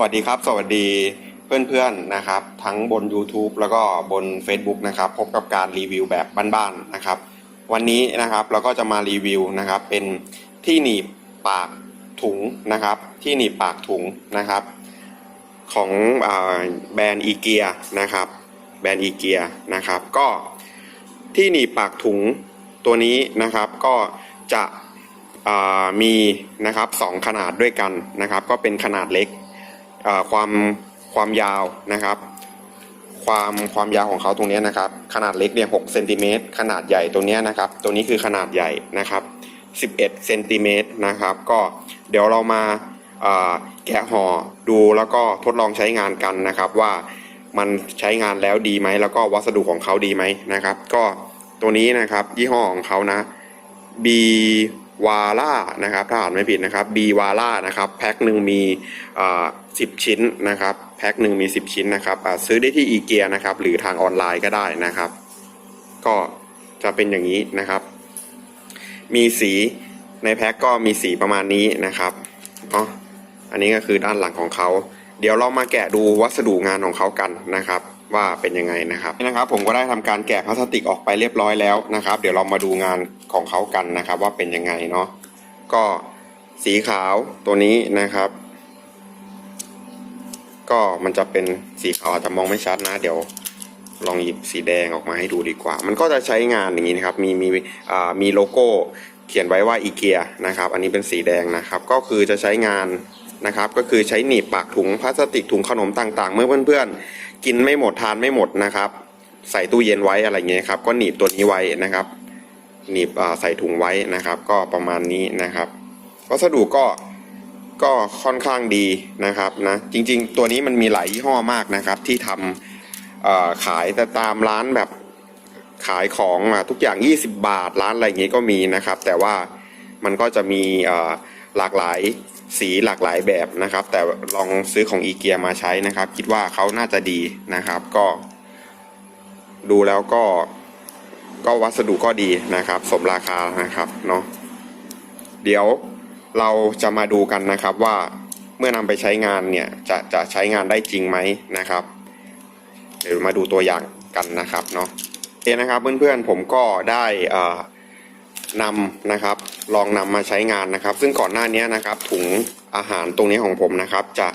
วัสดีครับ สวัสดีเพื่อนๆนะครับ ทั้งบน YouTube แล้วก็บน Facebook นะครับ พบกับการรีวิวแบบบ้านๆนะครับ วันนี้นะครับเราก็จะมารีวิวนะครับ เป็นที่หนีบปากถุงนะครับ ที่หนีบปากถุงนะครับ ของอแบรนด์อีเกียนะครับ แบรนด์อีเกียนะครับ ก็ที่หนีบปากถุงตัวนี้นะครับก็จะมีนะครับสองขนาดด้วยกันนะครับ ก็เป็นขนาดเล็ก ความความยาวนะครับ ความความยาวของเขาตรงนี้นะครับ ขนาดเล็กเนี่ยหเซนติเมตรขนาดใหญ่ตรงเนี้นะครับ ตัวนี้คือขนาดใหญ่นะครับ 11เซนติเมตรนะครับ ก็เดี๋ยวเรามาอ่าแกะห่อดูแล้วก็ทดลองใช้งานกันนะครับ ว่ามันใช้งานแล้วดีไหมแล้วก็วัสดุของเขาดีไหมนะครับ ก็ตัวนี้นะครับ ยี่ห้อของเขานะ B วาล่านะครับถ้าอ่านไม่ผิดนะครับ B วาล่านะครับแพ็คหนึ่งมีอ่า10ชิ้นนะครับแพ็คหนึ่งมี10ชิ้นนะครับซื้อได้ที่อีเกียนะครับหรือทางออนไลน์ก็ได้นะครับ ก็จะเป็นอย่างนี้นะครับ มีสีในแพ็คก็มีสีประมาณนี้นะครับเนาะอันนี้ก็คือด้านหลังของเขา เดี๋ยวเรามาแกะดูวัสดุงานของเขากันนะครับ ว่าเป็นยังไงนะครับนี่นะครับ ผมก็ได้ทำการแกะพลาสติกออกไปเรียบร้อยแล้วนะครับ เดี๋ยวเรามาดูงานของเขากันนะครับ ว่าเป็นยังไงเนาะก็สีขาวตัวนี้นะครับ ก็มันจะเป็นสีขาวอาจจะมองไม่ชัดนะ เดี๋ยวลองหยิบสีแดงออกมาให้ดูดีกว่า มันก็จะใช้งานอย่างนี้นะครับ มีมีอ่ามีโลโก้เขียนไว้ว่าอีเกียนะครับ อันนี้เป็นสีแดงนะครับ ก็คือจะใช้งานนะครับ ก็คือใช้หนีบปากถุงพลาสติกถุงขนมต่างๆ เมื่อเพื่อนๆ กินไม่หมดทานไม่หมดนะครับ ใส่ตู้เย็นไว้อะไรเงี้ยครับ ก็หนีบตัวนี้ไว้นะครับหนีบใส่ถุงไว้นะครับ ก็ประมาณนี้นะครับวัสดุก็ก็ค่อนข้างดีนะครับนะจริงๆ ตัวนี้มันมีหลายยี่ห้อมากนะครับ ที่ทำขายแต่ตามร้านแบบขายของทุกอย่าง 20 บาทร้านอะไรอย่างงี้ก็มีนะครับ แต่ว่ามันก็จะมี หลากหลายสีหลากหลายแบบนะครับ แต่ลองซื้อของอีเกียมาใช้นะครับ คิดว่าเขาน่าจะดีนะครับ ก็ ดูแล้วก็ ก็วัสดุก็ดีนะครับ สมราคานะครับเนาะเดี๋ยวเราจะมาดูกันนะครับว่าเมื่อนำไปใช้งานเนี่ยจะจะใช้งานได้จริงไหมนะครับ เดี๋ยวมาดูตัวอย่างกันนะครับเนาะโอเคนะครับเพื่อนๆผมก็ได้อ่อ นำนะครับ ลองนำมาใช้งานนะครับ ซึ่งก่อนหน้านี้นะครับถุงอาหารตรงนี้ของผมนะครับ จะ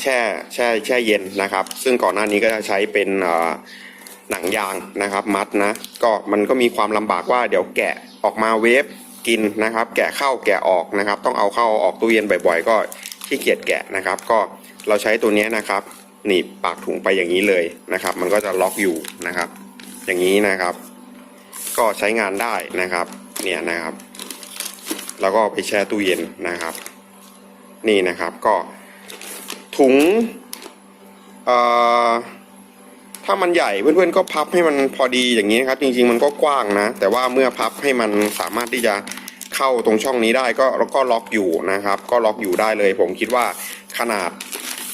แช่แช่แช่เย็นนะครับ ซึ่งก่อนหน้านี้ก็จะใช้เป็นหนังยางนะครับ มัดนะก็มันก็มีความลำบากว่าเดี๋ยวแกะออกมาเวฟกินนะครับ แกะเข้าแกะออกนะครับ ต้องเอาเข้าออกตู้เย็นบ่อยๆ ก็ขี้เกียจแกะนะครับ ก็เราใช้ตัวนี้นะครับหนีบปากถุงไปอย่างนี้เลยนะครับ มันก็จะล็อกอยู่นะครับ อย่างนี้นะครับ ก็ใช้งานได้นะครับเนี่ยนะครับ แล้วก็ไปแช่ตู้เย็นนะครับ นี่นะครับก็ถุงเอ่อถ้ามันใหญ่เพื่อนๆก็พับให้มันพอดีอย่างนี้นะครับ จริงๆมันก็กว้างนะ แต่ว่าเมื่อพับให้มันสามารถที่จะเข้าตรงช่องนี้ได้ก็ก็ล็อกอยู่นะครับ ก็ล็อกอยู่ได้เลย ผมคิดว่าขนาด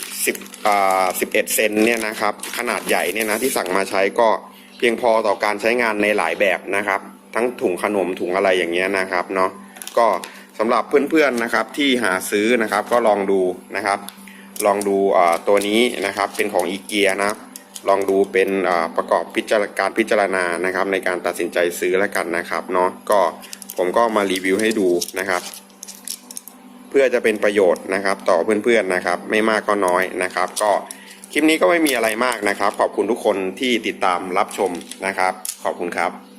10อ่า11เซนเนี่ยนะครับ ขนาดใหญ่เนี่ยนะที่สั่งมาใช้ก็ เพียงพอต่อการใช้งานในหลายแบบนะครับ ทั้งถุงขนมถุงอะไรอย่างเงี้ยนะครับเนาะก็สำหรับเพื่อนๆนะครับที่หาซื้อนะครับก็ลองดูนะครับ ลองดูตัวนี้นะครับเป็นของอีเกียนะลองดูเป็นประกอบพิจารการพิจารณานะครับ ในการตัดสินใจซื้อแล้วกันนะครับเนาะก็ผมก็มารีวิวให้ดูนะครับ เพื่อจะเป็นประโยชน์นะครับ ต่อเพื่อนๆนะครับ ไม่มากก็น้อยนะครับ ก็ คลิปนี้ก็ไม่มีอะไรมากนะครับ ขอบคุณทุกคนที่ติดตามรับชมนะครับ ขอบคุณครับ